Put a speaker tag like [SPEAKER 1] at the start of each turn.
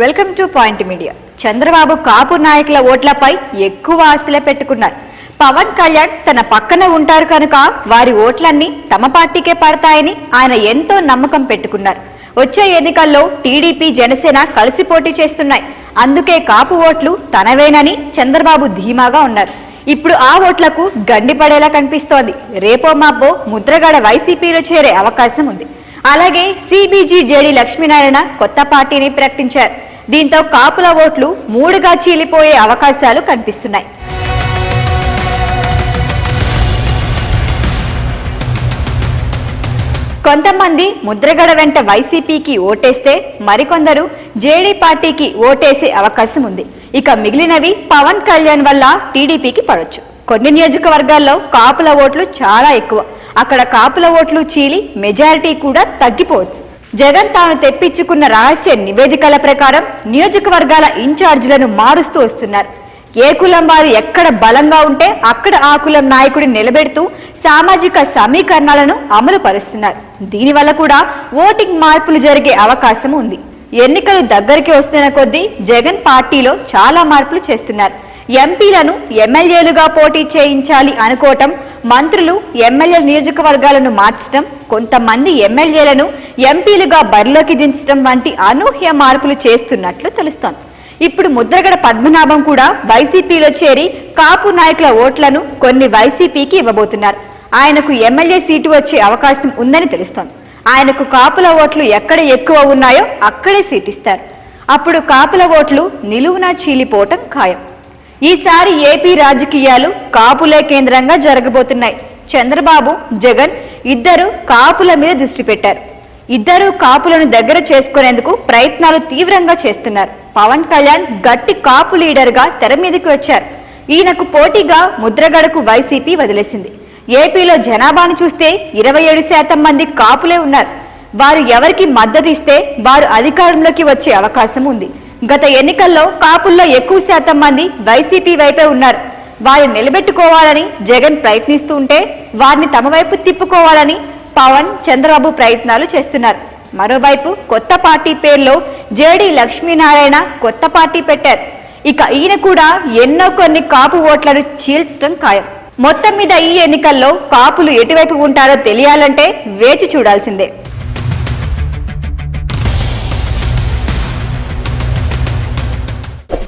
[SPEAKER 1] Welcome to point media. Chandrababu Kapu నాయకుల ఓట్లపై ఎక్కువ ఆశలే పెట్టుకున్నారు. పవన్ కళ్యాణ్ తన పక్కన ఉంటారు కనుక వారి ఓట్లన్నీ తమ పార్టీకే పడతాయని ఆయన ఎంతో నమ్మకం పెట్టుకున్నారు. వచ్చే ఎన్నికల్లో టీడీపీ జనసేన కలిసి పోటీ చేస్తున్నాయి. అందుకే కాపు ఓట్లు తనవేనని చంద్రబాబు ధీమాగా ఉన్నారు. ఇప్పుడు ఆ ఓట్లకు గండిపడేలా కనిపిస్తోంది. రేపో మాపో ముద్రగడ వైసీపీలో చేరే అవకాశం ఉంది. అలాగే సిబిజి జేడి లక్ష్మీనారాయణ కొత్త పార్టీని ప్రకటించారు. దీంతో కాపుల ఓట్లు మూడుగా చీలిపోయే అవకాశాలు కనిపిస్తున్నాయి. కొంతమంది ముద్రగడ వెంట వైసీపీకి ఓటేస్తే మరికొందరు జేడీ పార్టీకి ఓటేసే అవకాశం ఉంది. ఇక మిగిలినవి పవన్ కళ్యాణ్ వల్ల టీడీపీకి పడొచ్చు. కొన్ని నియోజకవర్గాల్లో కాపుల ఓట్లు చాలా ఎక్కువ. అక్కడ కాపుల ఓట్లు చీలి మెజారిటీ కూడా తగ్గిపోవచ్చు. జగన్ తాను తెప్పించుకున్న రహస్య నివేదికల ప్రకారం నియోజకవర్గాల ఇన్ఛార్జీలను మారుస్తూ వస్తున్నారు. ఏ కులం వారు ఎక్కడ బలంగా ఉంటే అక్కడ ఆ కులం నాయకుడిని నిలబెడుతూ సామాజిక సమీకరణాలను అమలు పరుస్తున్నారు. దీనివల్ల కూడా ఓటింగ్ మార్పులు జరిగే అవకాశం ఉంది. ఎన్నికలు దగ్గరికి వస్తున్న కొద్దీ జగన్ పార్టీలో చాలా మార్పులు చేస్తున్నారు. ఎంపీలను ఎమ్మెల్యేలుగా పోటీ చేయించాలి అనుకోవటం మంత్రులు ఎమ్మెల్యే నియోజకవర్గాలను మార్చడం కొంతమంది ఎమ్మెల్యేలను ఎంపీలుగా బరిలోకి దించడం వంటి అనూహ్య మార్పులు చేస్తున్నట్లు తెలుస్తోంది. ఇప్పుడు ముద్రగడ పద్మనాభం కూడా వైసీపీలో చేరి కాపు నాయకుల ఓట్లను కొన్ని వైసీపీకి ఇవ్వబోతున్నారు. ఆయనకు ఎమ్మెల్యే సీటు వచ్చే అవకాశం ఉందని తెలుస్తోంది. ఆయనకు కాపుల ఓట్లు ఎక్కడ ఎక్కువ ఉన్నాయో అక్కడే సీట్ ఇస్తారు అప్పుడు కాపుల ఓట్లు నిలువునా చీలిపోవటం ఖాయం. ఈసారి ఏపీ రాజకీయాలు కాపులే కేంద్రంగా జరగబోతున్నాయి. చంద్రబాబు జగన్ ఇద్దరు కాపుల మీద దృష్టి పెట్టారు. ఇద్దరు కాపులను దగ్గర చేసుకునేందుకు ప్రయత్నాలు తీవ్రంగా చేస్తున్నారు. పవన్ కళ్యాణ్ గట్టి కాపు లీడర్గా తెర మీదకి వచ్చారు. ఈయనకు పోటీగా ముద్రగడకు వైసీపీ వదిలేసింది. ఏపీలో జనాభాను చూస్తే ఇరవై ఏడు శాతం మంది కాపులే ఉన్నారు. వారు ఎవరికి మద్దతు ఇస్తే వారు అధికారంలోకి వచ్చే అవకాశం ఉంది. గత ఎన్నికల్లో కాపుల్లో ఎక్కువ శాతం మంది వైసీపీ వైపే ఉన్నారు. వారిని నిలబెట్టుకోవాలని జగన్ ప్రయత్నిస్తూ ఉంటే వారిని తమ వైపు తిప్పుకోవాలని పవన్ చంద్రబాబు ప్రయత్నాలు చేస్తున్నారు. మరోవైపు కొత్త పార్టీ పేరులో జేడీ లక్ష్మీనారాయణ కొత్త పార్టీ పెట్టారు. ఇక ఈయన కూడా ఎన్నో కొన్ని కాపు ఓట్లను చీల్చడం ఖాయం. మొత్తం మీద ఈ ఎన్నికల్లో కాపులు ఎటువైపు ఉంటారో తెలియాలంటే వేచి చూడాల్సిందే.